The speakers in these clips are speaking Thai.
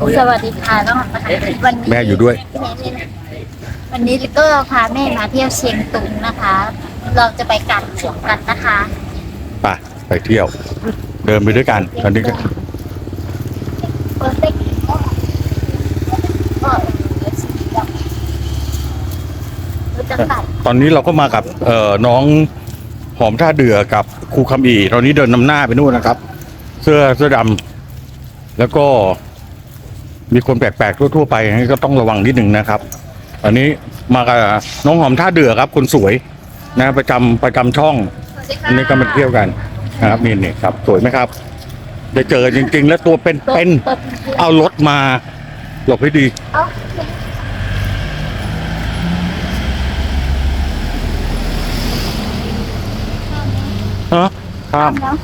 สวัสดีค่ะน้องวันนี้แม่อยู่ด้วย วันนี้ก็พาแม่มาเที่ยวเชียงตุงนะคะ เราจะไปกัดเฉียงกันนะคะไปไปเที่ยว เดินไปด้วยกัน ตอนนี้ก็เปิดเต็กก็เราจะกัดตอนนี้เราก็มากับเอ่อน้องหอมท่าเดือกับครูคำอีตอนนี้เดินนำหน้าไปนู่นนะครับ เสื้อเสื้อดำแล้วก็ มีคนแปลกๆทั่วๆไปงั้นก็ต้องระวังนิดหนึ่งนะครับ อันนี้มากับน้องหอมท่าเดือครับ คนสวยนะประจำประจำช่อง อันนี้ก็มาเที่ยวกันนะครับนี่นี่ครับ สวยไหมครับได้เจอจริง ๆ แล้วตัวเป็นเป็นเอารถมาหลบให้ดีเอาฮะครับเนาะ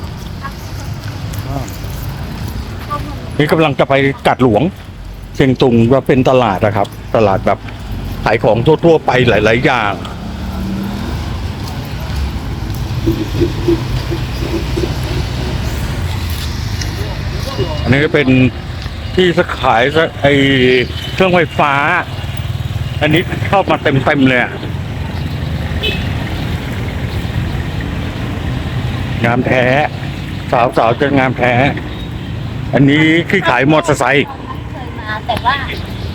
นี่กำลังจะไปกัดหลวง เชียงตุงว่าเป็นตลาดนะครับ ตลาดแบบขายของทั่วๆไปหลาย ๆ อย่าง อันนี้เป็นที่สขายไอเครื่องไฟฟ้า อันนี้เข้ามาเต็มๆเลยงามแท้ สาวๆจะงามแท้ อันนี้ที่ขายมอเตอร์ไซค์ มาแต่ว่า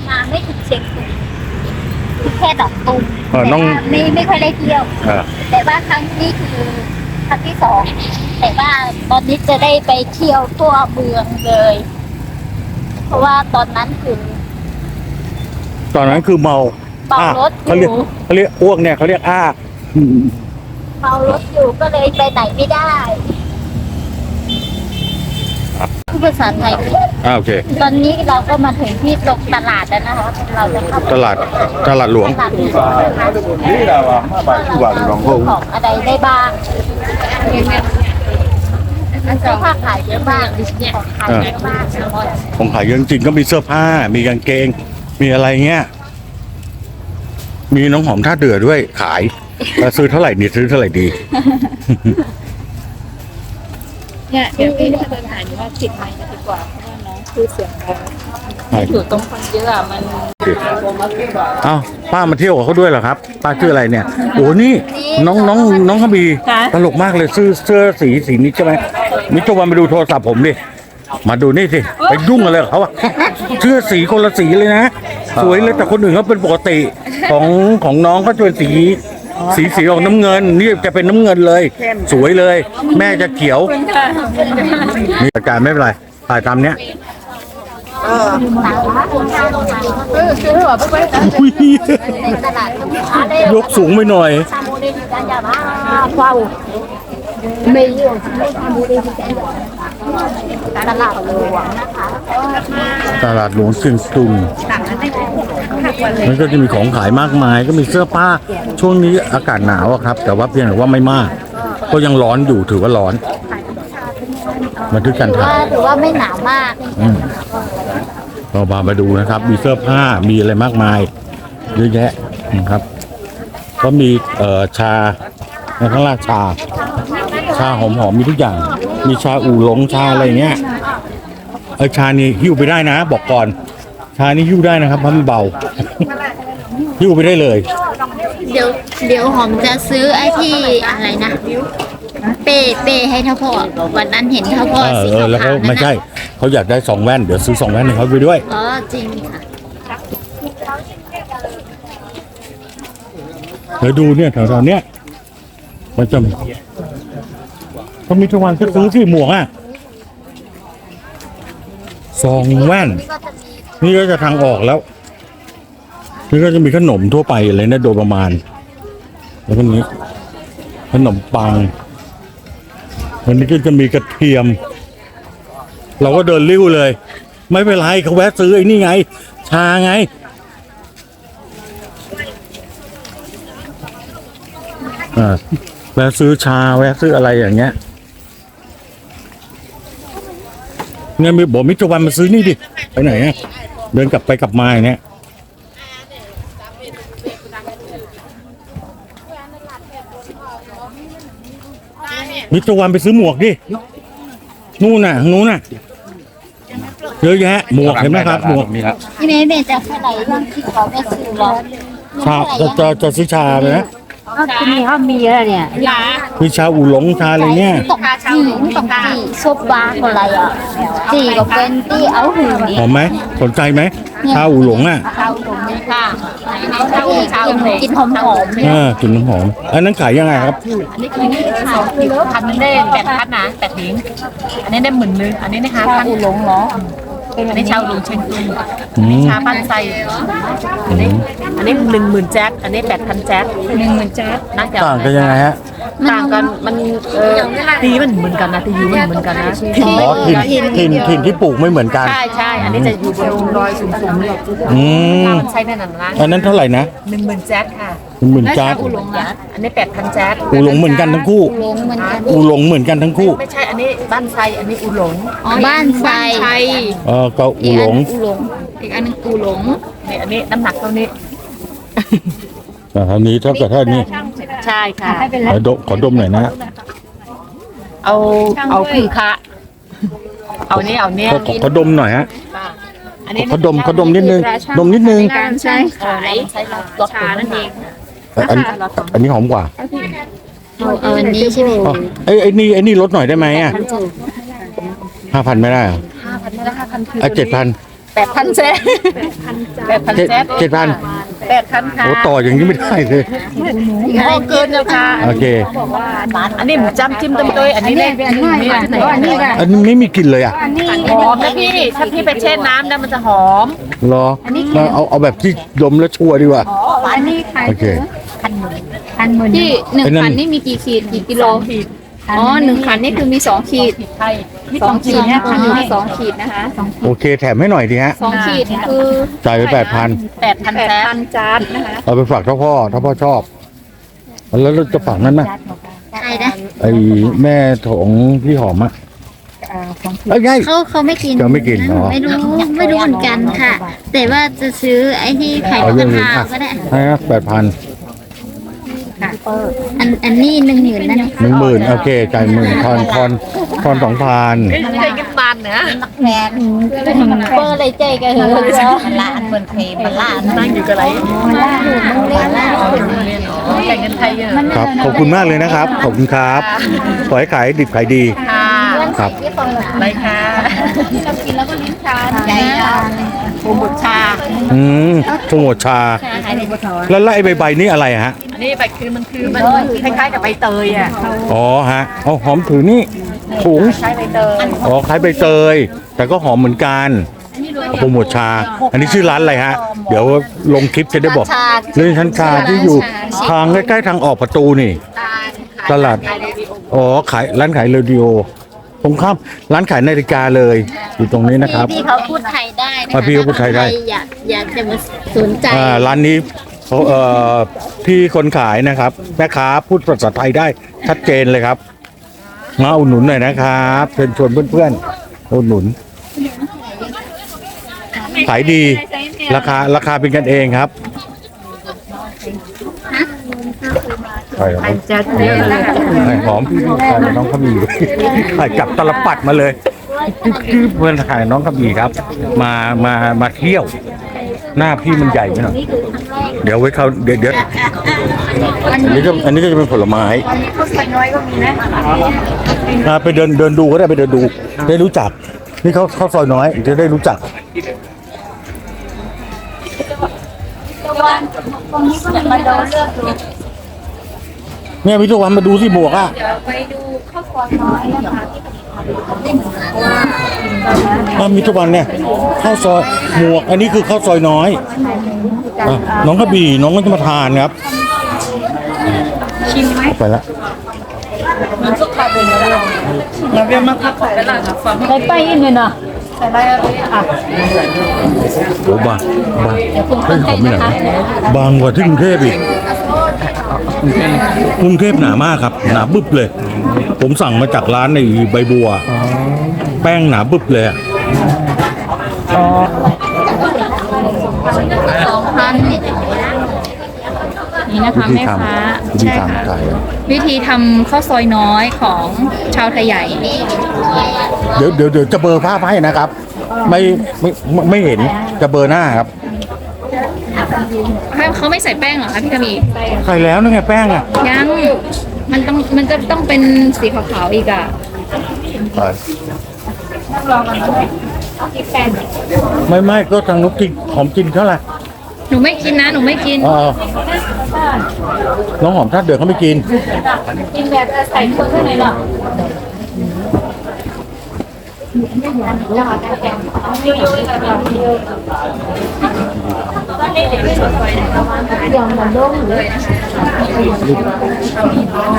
มาไม่ถึงเชียงตุงคือแค่ดอกตุงเออน้องแต่ว่าไม่ไม่ค่อยได้เที่ยว เออแต่ว่าครั้งนี้คือครั้งที่สองแต่ว่าตอนนี้จะได้ไปเที่ยวทั่วเมืองเลย เพราะว่าตอนนั้นคือ ตอนนั้นคือเมาเมารถเขาอเรียกยู่ เขาเรียกอ้วกเนี่ยเขาเรียกอ้าเมารถอยู่ก็เลยไปไหนไม่ได้พูดภาษาไทย อ่าโอเค ตอนนี้เราก็มาถึงที่ตรงตลาดแล้วนะคะ เราจะเข้าไปตลาดตลาดหลวง ตลาดหลวงนะคะของอะไรได้บ้างเสื้อผ้าขายเยอะมากของขายเยอะมากนะมดของขายเยอะจริงๆก็มีเสื้อผ้า มีกางเกง มีอะไรเงี้ย มีน้องหอมท่าเดือด้วยขายแล้วซื้อเท่าไหร่นี่ซื้อเท่าไหร่ดี เนี่ยเดี๋ยวพี่จะเดินหาอยู่ว่าติดไหมค์ดีกว่า คือเสียงดังอยู่ตรงคนเยอะอะมันเอ้าป้ามาเที่ยวกับเขาด้วยเหรอครับ ป้าชื่ออะไรเนี่ยโอ้นี่น้องน้องน้องเขามีตลกมากเลยซื้อเสื้อสีสีนี้ใช่ไหมมิจวันไปดูโทรศัพท์ผมดิมาดูนี่สิไปยุ่งอะไรกับเขาอะเสื้อสีคนละสีเลยนะสวยเลยแต่คนอื่นเขาเป็นปกติของของน้องก็จะเป็นสีสีสีออกน้ำเงิน นี่จะเป็นน้ำเงินเลย สวยเลย แม่จะเขียวนี่อาการไม่เป็นไรถ่ายตามเนี้ยอุ๊ ยกสูงไปหน่อยตลาดหลวงนะคะตลาดหลวงเชียงตุงมันก็จะมีของขายมากมาย ก็มีเสื้อผ้า ช่วงนี้อากาศหนาวอะครับ แต่ว่าเพียงแต่ว่าไม่มาก ก็ยังร้อนอยู่ถือว่าร้อนมาด้วยกันถือถ่าว่ายถือว่าไม่หนาวมาก อืมเราพามาดูนะครับ มีเสื้อผ้ามีอะไรมากมายเยอะแยะนะครับ ก็มีเอ่อชาในข้างล่างชา ชาหอมๆมีทุกอย่าง มีชาอูหลงชาอะไรเงี้ยเออชานี่หิ้วไปได้นะ บอกก่อน ชานี่หิ้วได้นะครับเพราะมันเบา หิ้วไปได้เลย เดี๋ยวเดี๋ยวหอมจะซื้อไอ้ที่อะไรนะ เป้เป้ให้เท่าพ่อวันนั้นเห็นเท่าพ่อเออสีเออขาวแล้วๆเขานั่นไม่นะใช่เขาอยากได้สองแว่นเดี๋ยวซื้อสองแว่นให้เขาไปด้วย อ๋อจริงค่ะเดี๋ยวดูเนี่ยแถวๆเนี้ยมันจะเขามีทุกวันก็ซื้อที่หมวกอะสองแว่น นี่ก็จะทางออกแล้ว นี่ก็จะมีขนมทั่วไปเลยนะโดยประมาณ แล้วก็นี้ขนมปัง วันนี้ก็จะมีกระเทียม เราก็เดินริ้วเลย ไม่เป็นไรเขาแวะซื้อไอ้นี่ไง ชาไง อ่าแวะซื้อชาแวะซื้ออะไรอย่างเงี้ยเนี่ยมีบอกมิตรวันมาซื้อนี่ดิไปไหนอะเดินกลับไปกลับมาอย่างเนี้ย มิตรวันไปซื้อหมวกดิ นู่นน่ะทางนู้นน่ะ เยอะแยะ หมวกเห็นไหมครับ หมวก นี่ครับ นี่แม่แม่จะเท่าไหร่บ้างที่เขาไม่ซื้อแล้วชาจะจะจะซื้อชาไหมนะ ที่นี่เขามีแล้วเนี่ยมีชาอูหลงชาอะไรเนี่ย ตกจีตกจีซุปบาร์อะไรอะจีก็เป็นที่เอาหูนี่หอมไหมสนใจไหมชาอูหลงอะชาวหลงค่ะชาวหลงกินหอมหอมเออกลิ่นน้ำหอมอันนั้นขายยังไงครับอันนี้คือสองผิดพันได้แปดพันนะแปดหิงอันนี้ได้หมื่นนึงอันนี้นะคะพันหลงเนาะ อันนี้ชาวหลงเชียงตุงอืมชาปั้นไส้อันนี้อันนี้หนึ่งหมื่นแจ๊กอันนี้แปดพันแจ๊กหนึ่งหมื่นแจ๊กน่าจะต่างกันยังไงฮะต่างกันมันเออตีมันเหมือนกันนะตีอยู่มันเหมือนกันนะอ๋อถิ่นถิ่นถิ่นที่ปลูกไม่เหมือนกันใช่ใช่อันนี้จะอยู่บนรอยสูงๆเลยอืมมันใช้แน่นอนนะอันนั้นเท่าไหร่นะหนึ่งหมื่นแจ๊กค่ะ หมื่นจานอันนี้แปดพันแจ๊กอูหลงเหมือนกันทั้งคู่ หลงเหมือนกันอูหลงเหมือนกันทั้งคู่ ไม่ใช่อันนี้บ้านไซอันนี้อูหลงบ้านไซเออก็อูหลงอูหลง อีกอันนึงอูหลงนี่อันนี้น้ำหนักเท่านี้อ่าอันนี้เท่ากับเท่านี้ใช่ค่ะขอดมขอดมหน่อยนะ เอาเอาคือคะเอานี้เอาเนี้ยขอขอขอดมหน่อยฮะอันนี้ขอดมขอดมนิดนึงดมนิดนึงการใช้ขายชานั่นเอง อันอันนี้หอมกว่าเอาเอาอันนี้ใช่ไหมอ๋อไอ้ไอ้นี่ไอ้นี่ลดหน่อยได้ไหมอะห้าพันไม่ได้เหรอห้าพันไม่ได้ห้าพันคืออะเจ็ดพันแปดพันเซตแปดพันเจ็ดเซตเจ็ดพันแปดพันค่ะโอ้ต่ออย่างนี้ไม่ได้เลยพอเกินแล้วค่ะโอเคอันนี้หมูจ้ำจิ้มต้มด้วยอันนี้เลยอันนี้อันนี้อันนี้ไม่มีกลิ่นเลยอะหอมนะพี่ถ้าพี่ไปแช่น้ำแล้วมันจะหอมรอเอาเอาเอาแบบที่ดมแล้วชัวร์ดีกว่าอันนี้ขายโอเค พันหมื่นพันหมื่นที่หนึ่งไอ้นั่น ขันนี่มีกี่ขีดกี่กิโลอ๋อหนึ่งขันนี่คือมีสองขีดไทยสองขีดเนี่ยขันมีสองขีดนะคะโอเคแถมให้หน่อยดีฮะสองขีดคือจ่ายไปแปดพันแปดพันแปดแซพันจานนะคะ เอาไปฝากเจ้าพ่อถ้าพ่อชอบ แล้วเราจะฝากนั้นนะใช่นะไอ้แม่ของพี่หอมอะเอ้ยไง เขาเขาไม่กินเขาไม่กินอ๋อ ไม่รู้ไม่รู้เหมือนกันค่ะ แต่ว่าจะซื้อไอ้ที่ไข่เอานกเรื่กองระอื่นทาอะก็ได้ให้แปดพัน อันอันนี้หนึ่งหมื่นนั่นหนึ่งหมื่นโอเคจ่ายหมื่นทอนทอนทอนสองพันไม่ได้กันบานเนอะแมนเบอร์อะไรใจกันเหรอมันล้านเหมือนเคมันล้านนั่งอยู่กับอะไรมันล้านมันเล่นล้านแต่งเงินไทยเยอะครับขอบคุณมากเลยนะครับขอบคุณครับขอให้ขายดิบขายดี ค่ะครับอะไรคะชอบกินแล้วก็ลิ้นชาใจอะโปรโมทชาอืมโปรโมทชาแล้วแล้วไอ้ใบใบๆนี่อะไรฮะ อันนี้ใบคือมันคือมันคล้ายๆกับใบเตยอะอ๋อฮะเอาหอมถือนี่ถุงใช้ใบเตยอ๋อคล้ายใบเตย แต่ก็หอมเหมือนกันโปรโมทชา อันนี้ชื่อร้านอะไรฮะ เดี๋ยวลงคลิปจะได้บอกเรื่องชั้นชาที่อยู่ทางใกล้ๆทางออกประตูนี่ ตลาด อ๋อขายร้านขายเรดิโอต รงข้ามร้านขายนาฬิกาเลยอยู่ตรงนี้นะครับ พี่เขาพูดไทยได้นะอ่าคะพี่เขาพูดไทยได้ ถ้าใครอยากอยากจะมาสนใจอ่าร้านนี้เขาเอ่อพี่คนขายนะครับ แม่ค้าพูดภาษาไทยได้ชัดเจนเลยครับมาอุดหนุนหน่อยนะครับเชิญชวนเพื่อนๆอุดหนุนขายดีราคาราคาเป็นกันเองครับ ไปแล้วจะเยอะเลยไข่หอมขายน้องขมีขายจับตลปัดมาเลยเพื่อนขายน้องขมีครับ มามามาเที่ยว หน้าพี่มันใหญ่ไหมหน่อยเดี๋ยวไว้เขาเดี๋ยวเดี๋ยวอันนี้ก็อันนี้ก็จะเป็นผลไม้อ่าไปเดินเดินดูก็ได้ไปเดินดู ได้รู้จัก นี่เขาเขาซอยน้อยจะได้รู้จัก มาดูเลือกดูเนี่ยพี่ทุกวันมาดูสิหมวกอะไปดูข้าวซอยน้อยนะคะที่อะมีทุกวันเนี่ยข้าวซอยหมวก อันนี้คือข้าวซอยน้อยอะน้องกระบี่น้องก็จะมาทานครับชิมไหมไปละเราเรียนมาพักผ่อนแล้วล่ะค่ะฟังไปไปอีกหน่อยเนาะ แต่ได้อะโอ้บางบางเฮ้ยหอมไม่หนาบางกว่าที่กรุงเทพอีกกรุงเทพหนามากครับ หนาบึบเลย ผมสั่งมาจากร้านในใบบัว แป้งหนาบึบเลยอะสองพันเนี่ยนี่นะคะวิธีแม่ทค้าำวิธีใช่ค่ะทำขายอะวิธีทำข้าวซอยน้อยของชาวไทยใหญ่ เดี๋ยวเดี๋ยวเดี๋ยวจะเบอร์ภาพให้นะครับ ไม่ไม่ไม่ไม่เห็นจะเบอร์หน้าครับให้เขาไม่ใส่แป้งเหรอคะพี่กะมีใส่แล้วนี่ไงแป้งอะยัง มันต้องมันจะต้องเป็นสีขาวๆอีกอะไม่ไม่ก็ทางนุกกินหอมกินเท่าไหร่หนูไม่กินนะ หนูไม่กิน อ๋อน้องหอมถ้าเดือดเขาไม่กิน กินแบบใส่เครื่องข้างในหรอ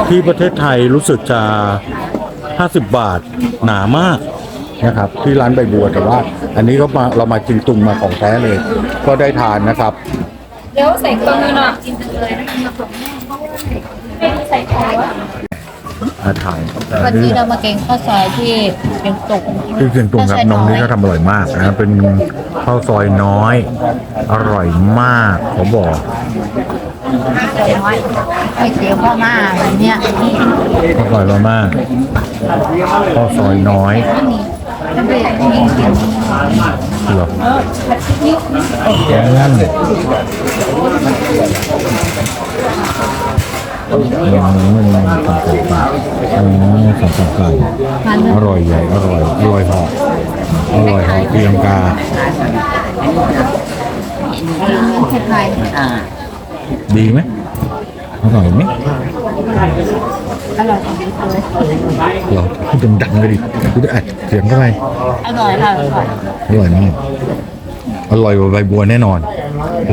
ที่ประเทศไทยรู้สึกจะ 50 บาทหนามากนะครับ ที่ร้านใบบัวแต่ว่า อันนี้ก็มาเรามากินตุงมาของแท้เลย ก็ได้ทานนะครับเดี๋ยวใส่เครื่องนึงเนาะมา ทานวันนี้เรามาเก่งข้าวซอยที่เชียงตุงที่เชียงตุงครับน้องนี่ก็ทำอร่อยมากนะเป็นข้าวซอยน้อย อร่อยมากผมบอกก๋วยเตี๋ยวพ่อมาอันเนี้ยอร่อยมากๆข้าวซอยน้อยเหรอนั่น อืมอืมสับสับก่อร่อยใหญ่อร่อยอร่อยหออร่อยหอมเตียงกาไทยดีไหมอร่อยไหมอร่อยเราพูดดังๆเลยดิพูดอัดเสียงเข้าไปอร่อยค่ะอร่อยอร่อยมากอร่อยกว่าใบบัวแน่นอน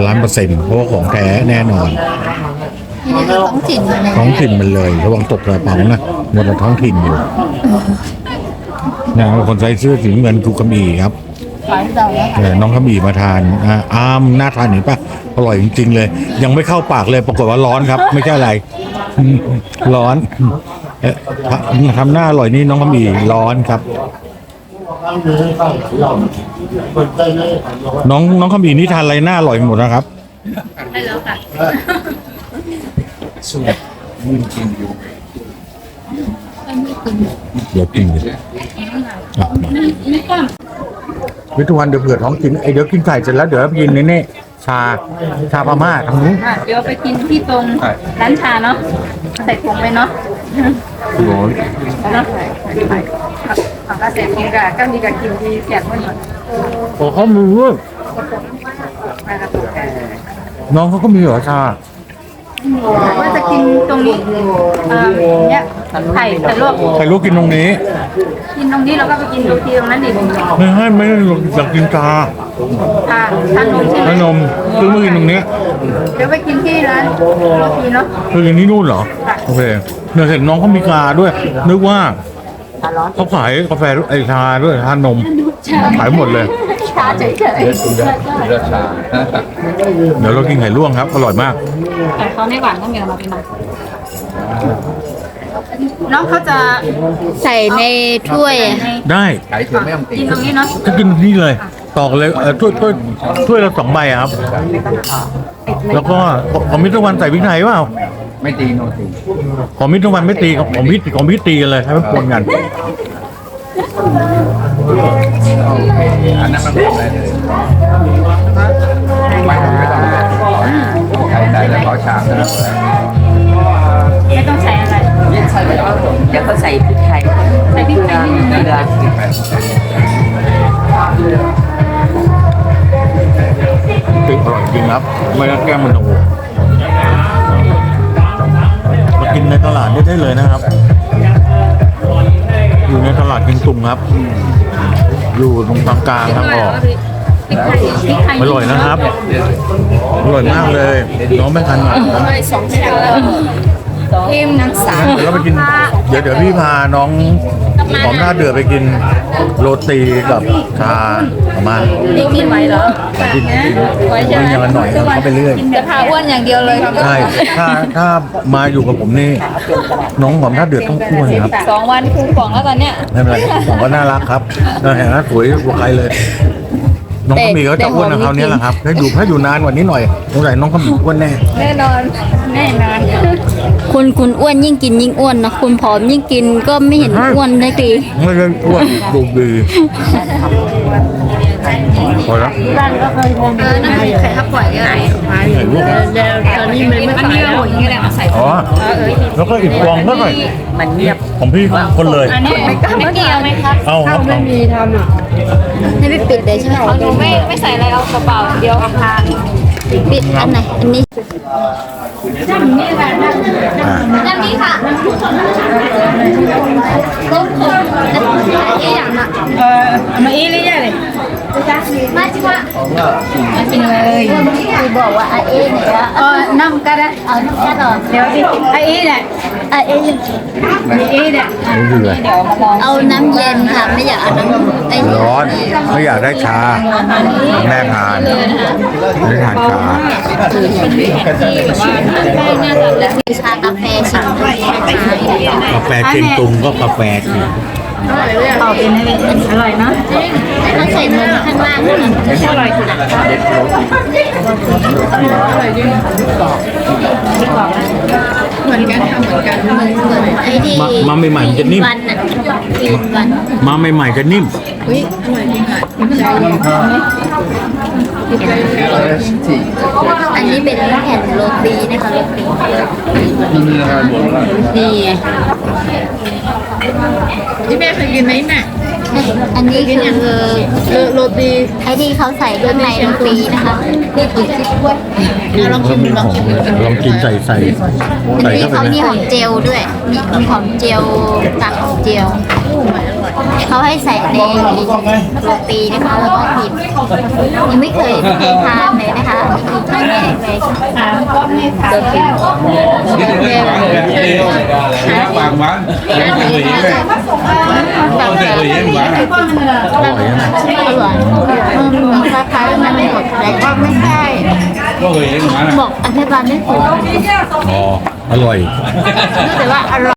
ล้านเปอร์เซ็นต์เพราะว่าของแท้แน่นอน ที่นี่คือท้องถิ่นเลยท้องถิ่นมันเลย ระวังตกกระเป๋านะหมดแต่ท้องถิ่นอยู่นะคนใส่เสื้อสีเงินกูกระบี่ครับขายเราแล้วเออน้องขบี่มาทานอ่าอ้ามน่าทานเห็นปะอร่อยจริง ๆ เลย ยังไม่เข้าปากเลยปรากฏว่าร้อนครับ ไม่ใช่อะไรอืมร้อนเอ๊ะทำหน้าอร่อยนี่น้องขบี่ร้อนครับน้องน้องขบี่นี่ทานอะไรหน้าอร่อยหมดนะครับ ได้แล้วค่ะ เดี๋ยวกินเลยอะมา วิทุวันเดี๋ยวเผื่อท้องกินไอเดี๋ยวกินไก่เสร็จแล้วเดี๋ยวกินนี่นี่ชาชาพม่าทางนู้น อะเดี๋ยวไปกินที่ตรงร้านชาเนาะใส่ถุงไปเนาะโอ้ยเนาะผักกาเสร็จกินกะก็มีกะกินที่แจกมันหมดโอ้เขามีด้วยน้องเขาก็มีเหรอชา ว่าจะกินตรงนี้อ่าเนี่ยไข่ไข่ลวกใครรู้กินตรงนี้ กินตรงนี้แล้วก็ไปกินตรงที่ตรงนั้นดิไม่ให้ไม่ให้อยากกินชาทานทานนมใช่ไหมขนมซื้อมากินตรงนี้เดี๋ยวไปกินที่ร้านโรตีเนาะ คือกินที่นู่นเหรอ โอเคเนี่ยเห็นน้องเขามีชาด้วย นึกว่าเขาขายกาแฟไอชาด้วยชานม ขายหมดเลย ชาเฉยเดี๋ยวเรากินไข่ลวกครับ อร่อยมากๆแต่เขาไม่หวานต้องมีอะไรมาเป็นหน่อยน้องเขาจะใส่ในถ้วย ได้กินตรงนี้เนาะก็กินนี่เลย ตอกเลยเออถ้วยถ้วยถ้วยละสองใบอะครับ แล้วก็ของมิตรวันใส่พริกไทยเปล่าไม่ตีโนตีของมิตรวันไม่ตีของของพี่ของพี่ตีกันเลยให้มันปนกัน อันนั้นมันเป็นอะไรเลยไม่ต้องไม่ต้องใครใส่แล้วขอชามนะไม่ต้องใส่อะไรเดี๋ยวเขาใส่พริกไทยใส่พริกไทยนิดนึงเกลืนะอติอร่อยจริงครับ ไม่ก็แก้มมันโอ้มากินในตลาดได้ได้เลยนะครับ อยู่ในตลาดกิงตุงครับ อยู่ตรงกลางกลางๆทางออกพริกไทยพริกไทยอร่อยนะครับ อร่อยมากเลย น้องไม่ทันหรอกนะสองแถวพิมน้ำสามเดี๋ยวเราไปกิน เดี๋ยวเดี๋ยวพี่พาน้อง หอมท่าเดือไปกินโรตีกับชาประมาณนี่กินไหวเหรอกินกินกินอย่างละหน่อยครับเข้าไปเรื่อยจะพาอ้วนอย่างเดียวเลยใช่ถ้าถ้ามาอยู่กับผมนี่น้องหอมท่าเดือดต้องอ้วนครับสองวันคูป่องแล้วตอนเนี้ยไม่เป็นไรผมก็น่ารักครับน่าเห็นนะสวยกว่าใครเลย น้องขมีก็จะอ้วนนะคราวนี้แหละครับถ้าอยู่ถ้าอยู่นานกว่านี้หน่อยสงสัยน้องขมีอ้วนแน่ แน่นอนแน่นอนคุณคุณอ้วนยิ่งกินยิ่งอ้วนนะคุณผอมยิ่งกินก็ไม่เห็นอ้วนได้ดีไม่ได้อ้วนดูดีพอแล้วเออนั่นคือไข่ข้าวปล่อยอะไรไข่ลวกตอนนี้มันไม่มันใส่มีแล้วหมดอย่างนี้แหละมาใส่อ๋อแล้วก็อีกฟองก็หน่อยมันเงียบของพี่คนเลยอันนี้ไม่ไม่เกี่ยวไหมครับเอาครับเอา ให้ไม่ปิดเลยใช่ไหมหนูไม่ไม่ใส่อะไรเอาเปล่าๆเดียวค่ะปิดอันไหนอันนี้อ่าน้ำนี้ค่ะต้มขมน้ำนี้อย่างน่ะเออมาอีเลยเลย มาชิว่ากินเลยคือบอกว่าอาเอเนี่ยเออน้ำกันนะเอาน้ำแค่หรอเดี๋ยวดิไอ้อีเนี่ยอาเอมีอีเนี่ยนี่คืออะไรเอาน้ำเย็นค่ะไม่อยากเอาน้ำไอ้นี่ร้อนไม่อยากได้ชาแม่ทานไม่ได้ทานชาชากาแฟชิมกาแฟเจงตุงก็กาแฟสิ เป่าเป็นอะไรอร่อยเนาะต้องใส่นมข้างล่างด้วยอร่อยค่ะเหมือนกันค่ะเหมือนกันเหมือนเหมือนไอ้ที่มามาใหม่ๆมันจะนิ่ม วันน่ะกินวันมาใหม่ๆจะนิ่ม อุ้ยอร่อยจริงอะกินใจเลยอันนี้เป็นแผ่นโรตีนะคะโรตีนี่ไง ที่แม่เคยกินไหมแม่ อันนี้คือโรตีไอ้ที่เขาใส่ข้างในโรตีนะคะนี่คือที่กล้วยลองชิมลองลองกินใส่ใส่อันใส่นี้เข้าไปเขามีนะหอมเจลด้วย มีมีหอมเจลกากหอมเจลเขาให้ใส่ในโรตีนะคะแล้วก็กินยังไม่เคยเคยทานเลยนะคะนี่คือครั้งแรกเลยบางวันเคยเห็นไหมแบบแบบเคยเห็นไหม อร่อยนะอร่อยมันคล้ายๆมันไม่หมดแต่ก็ไม่ใช่ก็เคยเห็นไหมบอกอธิบายไม่ถูกอ๋ออร่อย แต่ว่าอร่อย